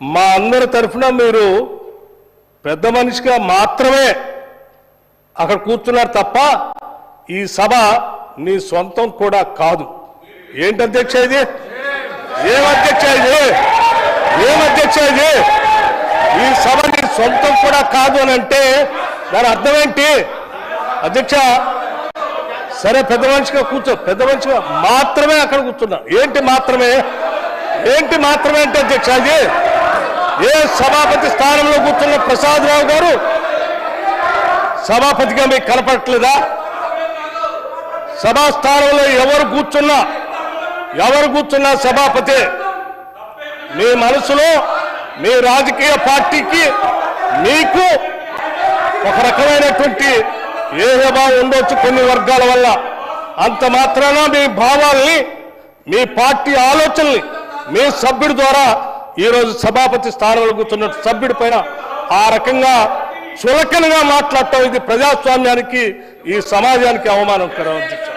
మా అందరి తరఫున మీరు పెద్ద మనిషిగా మాత్రమే అక్కడ కూర్చున్నారు తప్ప ఈ సభ నీ సొంతం కూడా కాదు. ఏంటి అధ్యక్ష ఇది? ఏం అధ్యక్ష ఇది? ఏం అధ్యక్ష ఇది? ఈ సభ నీ సొంతం కూడా కాదు అని అంటే దాని అర్థం ఏంటి? అధ్యక్ష సరే పెద్ద మనిషిగా కూర్చో. పెద్ద మనిషిగా మాత్రమే అక్కడ కూర్చున్నా. ఏంటి మాత్రమే? ఏంటి మాత్రమే అంటే అధ్యక్ష అది ఏ సభాపతి స్థానంలో కూర్చున్న ప్రసాద్ రావు గారు? సభాపతిగా మీకు కనపడట్లేదా? సభా స్థానంలో ఎవరు కూర్చున్నా ఎవరు కూర్చున్నా సభాపతి? మీ మనసులో మీ రాజకీయ పార్టీకి మీకు ఒక రకమైనటువంటి ఏహభావం ఉండొచ్చు కొన్ని వర్గాల వల్ల. అంత మాత్రాన మీ భావాల్ని మీ పార్టీ ఆలోచనల్ని మీ సభ్యుడి ద్వారా ఈరోజు సభాపతి స్థానంలో కూర్చున్న సభ్యుడి పైన ఆ రకంగా చులకనగా మాట్లాడటం ఇది ప్రజాస్వామ్యానికి ఈ సమాజానికి అవమానకరం అధ్యక్ష